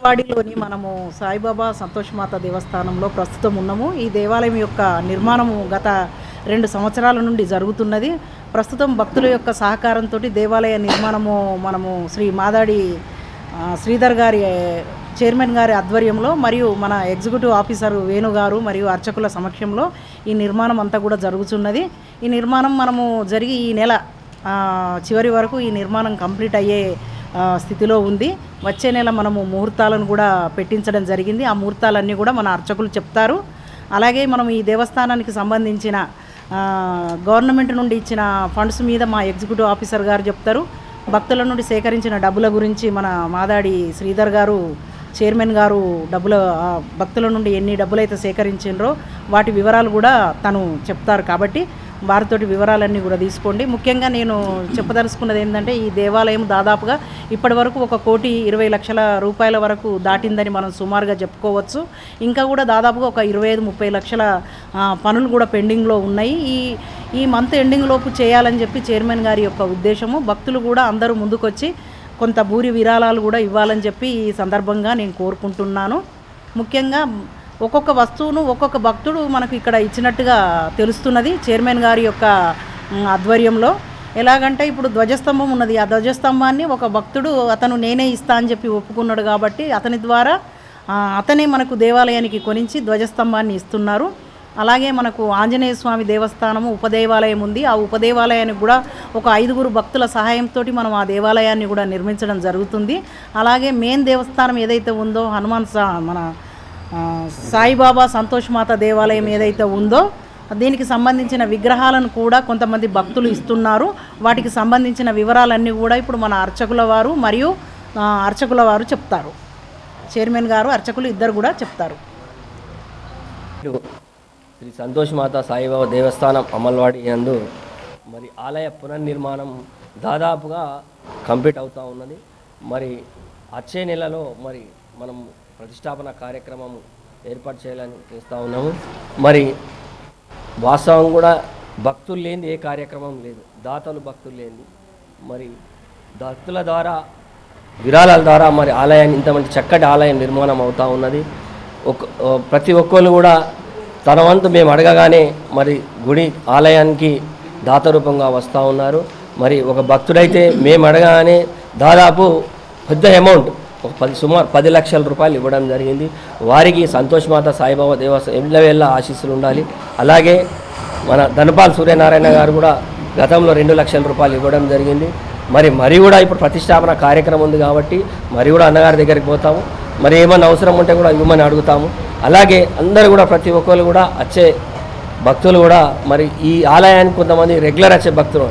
బాలవాడిలోని మనము సాయిబాబా సంతోషమాత దేవస్థానంలో ప్రస్తుతం ఉన్నాము. ఈ దేవాలయం యొక్క నిర్మాణము గత రెండు సంవత్సరాల నుండి జరుగుతున్నది. ప్రస్తుతం భక్తుల యొక్క సహకారంతో దేవాలయ నిర్మాణము మనము శ్రీ మాదాడి శ్రీధర్ గారి చైర్మన్ గారి ఆధ్వర్యంలో మరియు మన ఎగ్జిక్యూటివ్ ఆఫీసర్ వేణు గారు మరియు అర్చకుల సమక్షంలో ఈ నిర్మాణం అంతా కూడా జరుగుతున్నది. ఈ నిర్మాణం మనము జరిగి ఈ నెల చివరి వరకు ఈ నిర్మాణం కంప్లీట్ అయ్యే స్థితిలో ఉంది. వచ్చే నెల మనము ముహూర్తాలను కూడా పెట్టించడం జరిగింది. ఆ ముహూర్తాలన్నీ కూడా మన అర్చకులు చెప్తారు. అలాగే మనం ఈ దేవస్థానానికి సంబంధించిన గవర్నమెంట్ నుండి ఇచ్చిన ఫండ్స్ మీద మా ఎగ్జిక్యూటివ్ ఆఫీసర్ గారు చెప్తారు. భక్తుల నుండి సేకరించిన డబ్బుల గురించి మన మాదాడి శ్రీధర్ గారు చైర్మన్ గారు డబ్బుల భక్తుల నుండి ఎన్ని డబ్బులు అయితే సేకరించిండ్రో వాటి వివరాలు కూడా తను చెప్తారు. కాబట్టి వారితోటి వివరాలన్నీ కూడా తీసుకోండి. ముఖ్యంగా నేను చెప్పదలుచుకున్నది ఏంటంటే ఈ దేవాలయం దాదాపుగా ఇప్పటి వరకు ఒక కోటి ఇరవై లక్షల రూపాయల వరకు దాటిందని మనం సుమారుగా చెప్పుకోవచ్చు. ఇంకా కూడా దాదాపుగా ఒక ఇరవై ఐదు ముప్పై లక్షల పనులు కూడా పెండింగ్లో ఉన్నాయి. ఈ ఈ మంత్ ఎండింగ్ లోపు చేయాలని చెప్పి చైర్మన్ గారి యొక్క ఉద్దేశము భక్తులు కూడా అందరూ ముందుకొచ్చి కొంత భూరి విరాళాలు కూడా ఇవ్వాలని చెప్పి ఈ సందర్భంగా నేను కోరుకుంటున్నాను. ముఖ్యంగా ఒక్కొక్క వస్తువును ఒక్కొక్క భక్తుడు మనకు ఇక్కడ ఇచ్చినట్టుగా తెలుస్తున్నది చైర్మన్ గారి యొక్క ఆధ్వర్యంలో. ఎలాగంటే ఇప్పుడు ధ్వజస్తంభం ఉన్నది. ఆ ధ్వజస్తంభాన్ని ఒక భక్తుడు అతను నేనే ఇస్తా అని చెప్పి ఒప్పుకున్నాడు కాబట్టి అతని ద్వారా అతనే మనకు దేవాలయానికి కొనించి ధ్వజస్తంభాన్ని ఇస్తున్నారు. అలాగే మనకు ఆంజనేయ స్వామి దేవస్థానము ఉపదేవాలయం ఉంది. ఆ ఉపదేవాలయానికి కూడా ఒక ఐదుగురు భక్తుల సహాయంతో మనం ఆ దేవాలయాన్ని కూడా నిర్మించడం జరుగుతుంది. అలాగే మెయిన్ దేవస్థానం ఏదైతే ఉందో హనుమాన్ సా మన సాయిబాబా సంతోషమాత దేవాలయం ఏదైతే ఉందో దీనికి సంబంధించిన విగ్రహాలను కూడా కొంతమంది భక్తులు ఇస్తున్నారు. వాటికి సంబంధించిన వివరాలన్నీ కూడా ఇప్పుడు మన అర్చకుల వారు మరియు అర్చకుల వారు చెప్తారు. చైర్మన్ గారు అర్చకులు ఇద్దరు కూడా చెప్తారు. శ్రీ సంతోష్ మాత సాయిబాబా దేవస్థానం అమల్వాడి యందు మరి ఆలయ పునర్నిర్మాణం దాదాపుగా కంప్లీట్ అవుతూ ఉన్నది. మరి వచ్చే నెలలో మరి మనం ప్రతిష్టాపన కార్యక్రమం ఏర్పాటు చేయాలని చేస్తూ ఉన్నాము. మరి వాస్తవం కూడా భక్తులు లేని ఏ కార్యక్రమం లేదు. దాతలు భక్తులు లేని. మరి భక్తుల ద్వారా విరాళాల ద్వారా మరి ఆలయాన్ని ఇంత మంచి చక్కటి ఆలయం నిర్మాణం అవుతూ ఉన్నది. ఒక ప్రతి ఒక్కరు కూడా తన వంతు మేము అడగగానే మరి గుడి ఆలయానికి దాత రూపంగా వస్తూ ఉన్నారు. మరి ఒక భక్తుడైతే మేము అడగగానే దాదాపు పెద్ద అమౌంట్ ఒక పది సుమారు పది లక్షల రూపాయలు ఇవ్వడం జరిగింది. వారికి సంతోషమాత సాయిబాబా దేవస్థానం ఎల్లవేళ్ళ ఆశీస్సులు ఉండాలి. అలాగే మన ధనపాల్ సూర్యనారాయణ గారు కూడా గతంలో రెండు లక్షల రూపాయలు ఇవ్వడం జరిగింది. మరి మరి కూడా ఇప్పుడు ప్రతిష్టాపన కార్యక్రమం ఉంది కాబట్టి మరి కూడా అన్నగారి దగ్గరికి పోతాము. మరి ఏమన్నా అవసరం ఉంటే కూడా ఇవ్వమని అడుగుతాము. అలాగే అందరూ కూడా ప్రతి ఒక్కరు కూడా వచ్చే భక్తులు కూడా మరి ఈ ఆలయానికి కొంతమంది రెగ్యులర్ వచ్చే భక్తులు.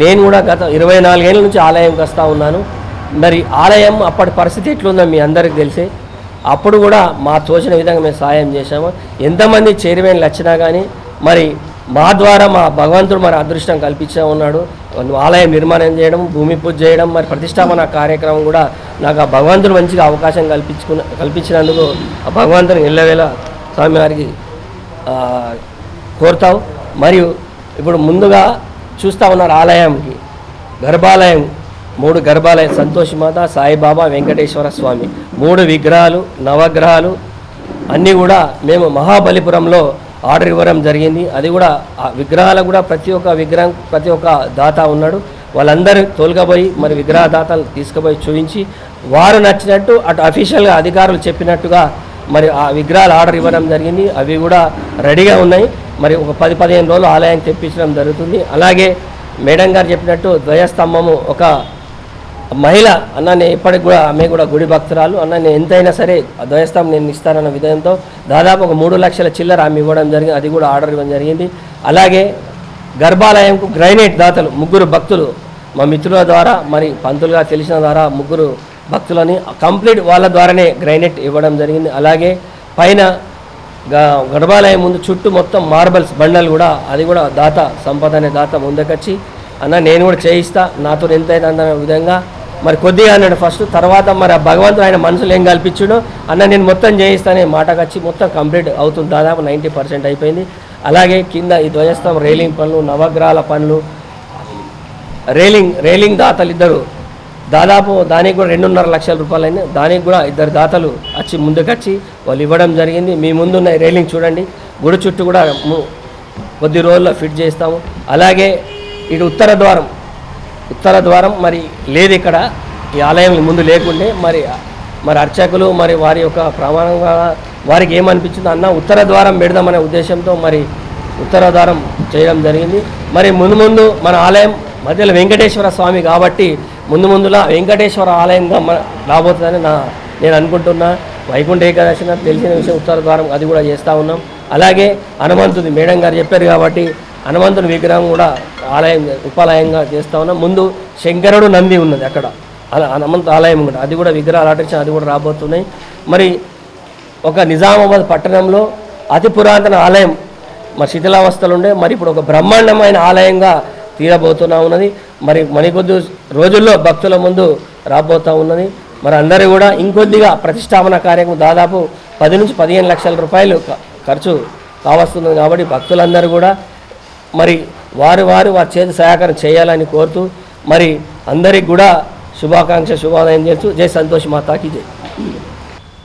నేను కూడా గత ఇరవై నాలుగేళ్ళ నుంచి ఆలయంకి వస్తూ ఉన్నాను. మరి ఆలయం అప్పటి పరిస్థితి ఎట్లుందో మీ అందరికి తెలిసే అప్పుడు కూడా మా తోచిన విధంగా మేము సాయం చేశాము. ఎంతమంది చైర్మన్లు వచ్చినా కానీ మరి మా ద్వారా మా భగవంతుడు మరి అదృష్టం కల్పించా ఉన్నాడు. ఆలయం నిర్మాణం చేయడం భూమి పూజ చేయడం మరి ప్రతిష్టాపన కార్యక్రమం కూడా నాకు ఆ భగవంతుడు మంచిగా అవకాశం కల్పించుకున్న కల్పించినందుకు ఆ భగవంతుని ఎల్లవేళ స్వామివారికి కోరుతాం మరియు ఇప్పుడు ముందుగా చూస్తూ ఉన్నారు ఆలయంకి గర్భాలయం మూడు గర్భాలయం సంతోషమాత సాయిబాబా వెంకటేశ్వర స్వామి. మూడు విగ్రహాలు నవగ్రహాలు అన్నీ కూడా మేము మహాబలిపురంలో ఆర్డర్ ఇవ్వడం జరిగింది. అది కూడా ఆ విగ్రహాలకు కూడా ప్రతి ఒక్క విగ్రహం ప్రతి ఒక్క దాత ఉన్నాడు. వాళ్ళందరూ తోలుకపోయి మరి విగ్రహ దాతలు తీసుకుపోయి చూపించి వారు నచ్చినట్టు అటు అఫీషియల్గా అధికారులు చెప్పినట్టుగా మరి ఆ విగ్రహాలు ఆర్డర్ ఇవ్వడం జరిగింది. అవి కూడా రెడీగా ఉన్నాయి. మరి ఒక పది పదిహేను రోజులు ఆలయానికి తెప్పించడం జరుగుతుంది. అలాగే మేడం గారు చెప్పినట్టు ద్వయస్తంభము ఒక మహిళ అన్న నేను ఇప్పటికి కూడా ఆమె కూడా గుడి భక్తురాలు. అన్న నేను ఎంతైనా సరే ద్వయస్థం నేను ఇస్తానన్న విధంతో దాదాపు ఒక మూడు లక్షల చిల్లర ఆమె ఇవ్వడం జరిగింది. అది కూడా ఆర్డర్ ఇవ్వడం జరిగింది. అలాగే గర్భాలయంకు గ్రైనేట్ దాతలు ముగ్గురు భక్తులు మా మిత్రుల ద్వారా మరి పంతులుగా తెలిసిన ద్వారా ముగ్గురు భక్తులని కంప్లీట్ వాళ్ళ ద్వారానే గ్రైనేట్ ఇవ్వడం జరిగింది. అలాగే పైన గ- గర్భాలయం ముందు చుట్టూ మొత్తం మార్బల్స్ బండలు కూడా అది కూడా దాత సంపద అనే దాత ముందుకొచ్చి అన్న నేను కూడా చేయిస్తా నాతో ఎంతైతే అన్న విధంగా మరి కొద్దిగా అన్నాడు ఫస్ట్ తర్వాత మరి ఆ భగవంతుడు ఆయన మనసులో ఏం కల్పించుడో అన్న నేను మొత్తం చేయిస్తానే మాటకు వచ్చి మొత్తం కంప్లీట్ అవుతుంది దాదాపు నైంటీ పర్సెంట్ అయిపోయింది. అలాగే కింద ఈ ధ్వజస్తం రైలింగ్ పనులు నవగ్రహాల పనులు రైలింగ్ రైలింగ్ దాతలు ఇద్దరు. దాదాపు దానికి కూడా రెండున్నర లక్షల రూపాయలు అయింది. దానికి కూడా ఇద్దరు దాతలు వచ్చి ముందుకొచ్చి వాళ్ళు ఇవ్వడం జరిగింది. మీ ముందున్న రైలింగ్ చూడండి. గుడి చుట్టూ కూడా కొద్ది రోజుల్లో ఫిట్ చేస్తాము. అలాగే ఇటు ఉత్తర ద్వారం ఉత్తర ద్వారం మరి లేదు ఇక్కడ. ఈ ఆలయం ముందు లేకుండే మరి మరి అర్చకులు మరి వారి యొక్క ప్రమాణంగా వారికి ఏమనిపించిందో అన్న ఉత్తర ద్వారం పెడదామనే ఉద్దేశంతో మరి ఉత్తర ద్వారం చేయడం జరిగింది. మరి ముందు ముందు మన ఆలయం మధ్యలో వెంకటేశ్వర స్వామి కాబట్టి ముందు ముందులా వెంకటేశ్వర ఆలయంగా మన రాబోతుందని నా నేను అనుకుంటున్నా. వైకుంఠ ఏకాదశి నాకు తెలిసిన విషయం ఉత్తర ద్వారం అది కూడా చేస్తూ ఉన్నాం. అలాగే హనుమంతుది మేడం గారు చెప్పారు కాబట్టి హనుమంతుని విగ్రహం కూడా ఆలయం ఉపాలయంగా చేస్తా ఉన్నాం. ముందు శంకరుడు నంది ఉన్నది అక్కడ. అలా హనుమంతు ఆలయం కూడా. అది కూడా విగ్రహాలు ఆటించిన అది కూడా రాబోతున్నాయి. మరి ఒక నిజామాబాద్ పట్టణంలో అతి పురాతన ఆలయం మరి శిథిలావస్థలు ఉండే మరి ఇప్పుడు ఒక బ్రహ్మాండమైన ఆలయంగా తీరబోతున్నా ఉన్నది. మరి మరికొద్ది రోజుల్లో భక్తుల ముందు రాబోతూ ఉన్నది. మరి అందరూ కూడా ఇంకొద్దిగా ప్రతిష్టాపన కార్యక్రమం దాదాపు పది నుంచి పదిహేను లక్షల రూపాయలు ఖర్చు కావస్తుంది కాబట్టి భక్తులందరూ కూడా మరి వారు వారు వారి చేతి సహకారం చేయాలని కోరుతూ మరి అందరికి కూడా శుభాకాంక్ష శుభోదయం చేస్తూ జై సంతోష్ మాతాకి జై.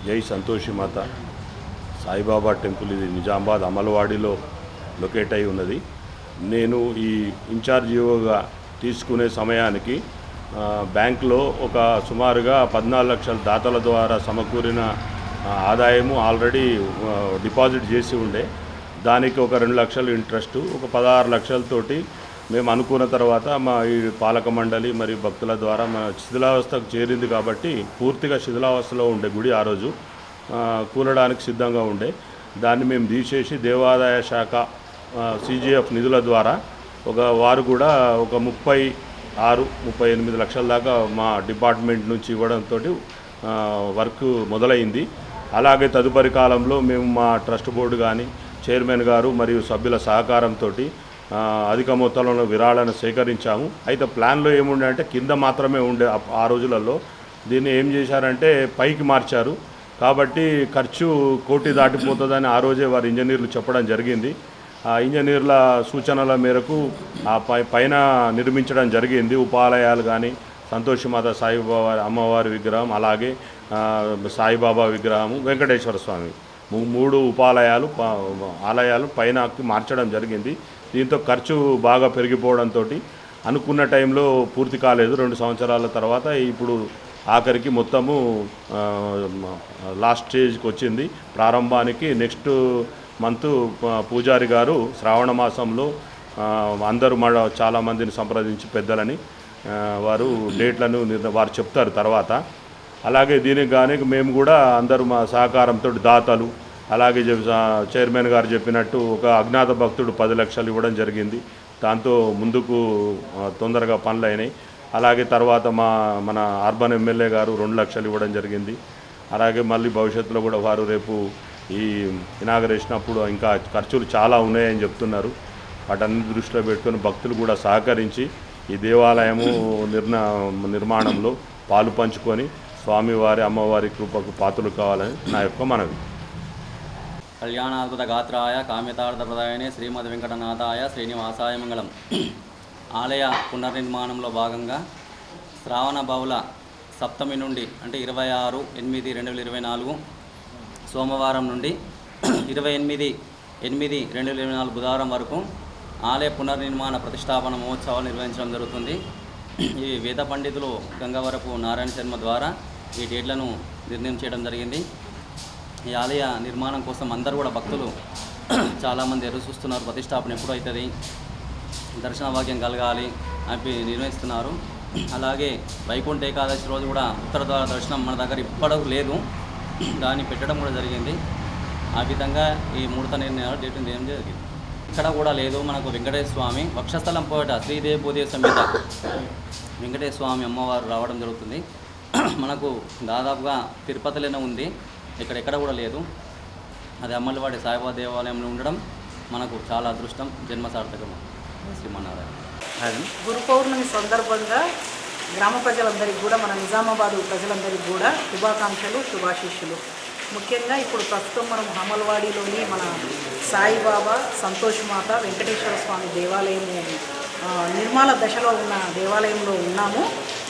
జై సంతోషి మాత. సాయిబాబా టెంపుల్ ఇది నిజామాబాద్ అమలవాడిలో లొకేట్ అయి ఉన్నది. నేను ఈ ఇన్ఛార్జ్ తీసుకునే సమయానికి బ్యాంకులో బ్యాంక్లో ఒక సుమారుగా పద్నాలుగు లక్షల దాతల ద్వారా సమకూరిన ఆదాయము ఆల్రెడీ డిపాజిట్ చేసి ఉండే. దానికి ఒక రెండు లక్షలు ఇంట్రెస్ట్ ఒక పదహారు లక్షలతోటి మేము అనుకున్న తర్వాత మా ఈ పాలక మండలి మరియు భక్తుల ద్వారా మా శిథిలావస్థకు చేరింది కాబట్టి పూర్తిగా శిథిలావస్థలో ఉండే గుడి ఆ రోజు కూలడానికి సిద్ధంగా ఉండే. దాన్ని మేము తీసేసి దేవాదాయ శాఖ సిజిఎఫ్ నిధుల ద్వారా ఒక వారు కూడా ఒక ముప్పై ఆరు ముప్పై ఎనిమిది లక్షల దాకా మా డిపార్ట్మెంట్ నుంచి ఇవ్వడంతో వర్క్ మొదలైంది. అలాగే తదుపరి కాలంలో మేము మా ట్రస్ట్ బోర్డు కానీ చైర్మన్ గారు మరియు సభ్యుల సహకారంతో అధిక మొత్తంలో విరాళాలను సేకరించాము. అయితే ప్లాన్లో ఏముండే అంటే కింద మాత్రమే ఉండే ఆ- రోజులలో దీన్ని ఏం చేశారంటే పైకి మార్చారు. కాబట్టి ఖర్చు కోటి దాటిపోతుందని ఆ రోజే వారి ఇంజనీర్లు చెప్పడం జరిగింది. ఆ ఇంజనీర్ల సూచనల మేరకు ఆ పై పైన నిర్మించడం జరిగింది. ఉపాలయాలు కానీ సంతోషమాత సాయిబాబా అమ్మవారి విగ్రహం అలాగే సాయిబాబా విగ్రహము వెంకటేశ్వర స్వామి. మూడు ఉపాలయాలు ఆలయాలు పైనకి మార్చడం జరిగింది. దీంతో ఖర్చు బాగా పెరిగిపోవడంతో అనుకున్న టైంలో పూర్తి కాలేదు. రెండు సంవత్సరాల తర్వాత ఇప్పుడు ఆఖరికి మొత్తము లాస్ట్ స్టేజ్కి వచ్చింది. ప్రారంభానికి నెక్స్ట్ మంత్ పూజారి గారు శ్రావణ మాసంలో అందరూ మన చాలామందిని సంప్రదించి పెద్దలని వారు డేట్లను వారు చెప్తారు తర్వాత. అలాగే దీనికి కానీ మేము కూడా అందరూ మా సహకారంతో దాతలు అలాగే చెప్- చైర్మన్ గారు చెప్పినట్టు ఒక అజ్ఞాత భక్తుడు పది లక్షలు ఇవ్వడం జరిగింది. దాంతో ముందుకు తొందరగా పనులు అయినాయి. అలాగే తర్వాత మా మన అర్బన్ ఎమ్మెల్యే గారు రెండు లక్షలు ఇవ్వడం జరిగింది. అలాగే మళ్ళీ భవిష్యత్తులో కూడా వారు రేపు ఈ ఇనాగరేషన్ అప్పుడు ఇంకా ఖర్చులు చాలా ఉన్నాయని చెప్తున్నారు. వాటన్ని దృష్టిలో పెట్టుకొని భక్తులు కూడా సహకరించి ఈ దేవాలయము నిర్ణ నిర్మాణంలో పాలు పంచుకొని స్వామివారి అమ్మవారి కృపకు పాత్రలు కావాలని నా యొక్క మనవి. కళ్యాణాద్భుత గాత్రాయ కామ్యతార్థప్రదాయనే శ్రీమద్ వెంకటనాథాయ శ్రీనివాసాయ మంగళం. ఆలయ పునర్నిర్మాణంలో భాగంగా శ్రావణ బహుళ సప్తమి నుండి అంటే ఇరవై ఆరు ఎనిమిది రెండు వేల ఇరవై నాలుగు సోమవారం నుండి ఇరవై ఎనిమిది ఎనిమిది రెండు వేల ఇరవై నాలుగు బుధవారం వరకు ఆలయ పునర్నిర్మాణ ప్రతిష్టాపన మహోత్సవాలు నిర్వహించడం జరుగుతుంది. ఈ వేద పండితులు గంగవరపు నారాయణ శర్మ ద్వారా ఈ డేట్లను నిర్ణయం చేయడం జరిగింది. ఈ ఆలయ నిర్మాణం కోసం అందరూ కూడా భక్తులు చాలామంది ఎదురు చూస్తున్నారు. ప్రతిష్టాపన ఎప్పుడవుతుంది దర్శన భాగ్యం కలగాలి అని నిర్వహిస్తున్నారు అలాగే వైకుంఠ ఏకాదశి రోజు కూడా ఉత్తర ద్వార దర్శనం మన దగ్గర ఇప్పటివరకు లేదు. దాన్ని పెట్టడం కూడా జరిగింది. ఆ విధంగా ఈ ముహూర్త నిర్ణయాలు డేట్ ఏం జరిగింది. ఇక్కడ కూడా లేదు. మనకు వెంకటేశ్వర స్వామి వక్షస్థలం పోయట శ్రీదేవి భూదేవి సమేత వెంకటేశ్వర స్వామి అమ్మవారు రావడం జరుగుతుంది. మనకు దాదాపుగా తిరుపతిలోనే ఉంది. ఇక్కడ ఎక్కడ కూడా లేదు. అది అమ్మలవాడి సాయిబాబా దేవాలయంలో ఉండడం మనకు చాలా అదృష్టం జన్మ సార్థకం శ్రీమన్నారాయణ గురు పౌర్ణమి సందర్భంగా గ్రామ ప్రజలందరికీ కూడా మన నిజామాబాదు ప్రజలందరికీ కూడా శుభాకాంక్షలు శుభాశీస్సులు. ముఖ్యంగా ఇప్పుడు ప్రస్తుతం మనం హమల్వాడిలోని మన సాయిబాబా సంతోష్ మాత వెంకటేశ్వర స్వామి దేవాలయము నిర్మాణ దశలో ఉన్న దేవాలయంలో ఉన్నాము.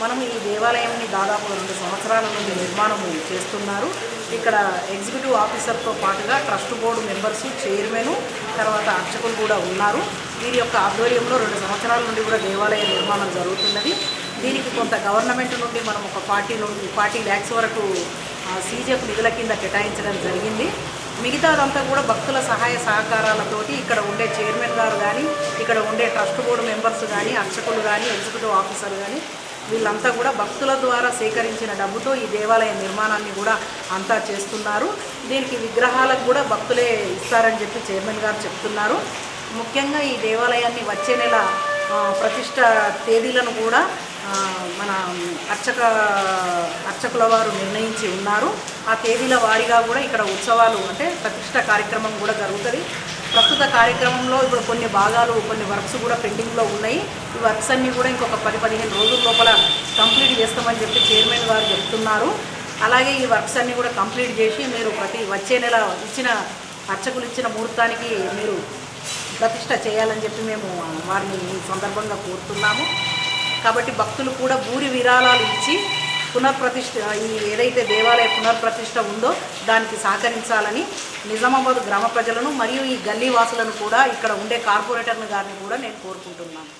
మనం ఈ దేవాలయంని దాదాపు రెండు సంవత్సరాల నుండి నిర్మాణం చేస్తున్నారు. ఇక్కడ ఎగ్జిక్యూటివ్ ఆఫీసర్తో పాటుగా ట్రస్ట్ బోర్డు మెంబర్స్ చైర్మన్ తర్వాత అర్చకులు కూడా ఉన్నారు. వీరి యొక్క ఆధ్వర్యంలో రెండు సంవత్సరాల నుండి కూడా దేవాలయ నిర్మాణం జరుగుతున్నది. దీనికి కొంత గవర్నమెంట్ నుండి మనం ఒక ఫార్టీ నుండి ఫార్టీ ల్యాక్స్ వరకు సీజెఫ్ నిధుల కింద కేటాయించడం జరిగింది. మిగతాదంతా కూడా భక్తుల సహాయ సహకారాలతోటి ఇక్కడ ఉండే చైర్మన్ గారు కానీ ఇక్కడ ఉండే ట్రస్ట్ బోర్డు మెంబర్స్ కానీ అర్చకులు కానీ ఎగ్జిక్యూటివ్ ఆఫీసర్ కానీ వీళ్ళంతా కూడా భక్తుల ద్వారా సేకరించిన డబ్బుతో ఈ దేవాలయ నిర్మాణాన్ని కూడా అంతా చేస్తున్నారు. దీనికి విగ్రహాలకు కూడా భక్తులే ఇస్తారని చెప్పి చైర్మన్ గారు చెప్తున్నారు. ముఖ్యంగా ఈ దేవాలయాన్ని వచ్చే నెల ప్రతిష్ట తేదీలను కూడా మన అర్చక అర్చకుల వారు నిర్ణయించి ఉన్నారు. ఆ తేదీల వారీగా కూడా ఇక్కడ ఉత్సవాలు అంటే ప్రతిష్ట కార్యక్రమం కూడా జరుగుతుంది. ప్రస్తుత కార్యక్రమంలో ఇప్పుడు కొన్ని భాగాలు కొన్ని వర్క్స్ కూడా పెండింగ్లో ఉన్నాయి. ఈ వర్క్స్ అన్నీ కూడా ఇంకొక పది పదిహేను రోజుల లోపల కంప్లీట్ చేస్తామని చెప్పి చైర్మన్ గారు చెప్తున్నారు. అలాగే ఈ వర్క్స్ అన్నీ కూడా కంప్లీట్ చేసి మీరు ప్రతి వచ్చే నెల ఇచ్చిన అర్చకులు ఇచ్చిన ముహూర్తానికి మీరు ప్రతిష్ట చేయాలని చెప్పి మేము వారిని ఈ సందర్భంగా కోరుతున్నాము. కాబట్టి భక్తులు కూడా భూరి విరాళాలు ఇచ్చి పునర్ప్రతిష్ఠ ఈ ఏదైతే దేవాలయ పునర్ప్రతిష్ఠ ఉందో దానికి సహకరించాలని నిజామాబాద్ గ్రామ ప్రజలను మరియు ఈ గల్లీ వాసులను కూడా ఇక్కడ ఉండే కార్పొరేటర్ను గారిని కూడా నేను కోరుకుంటున్నాను.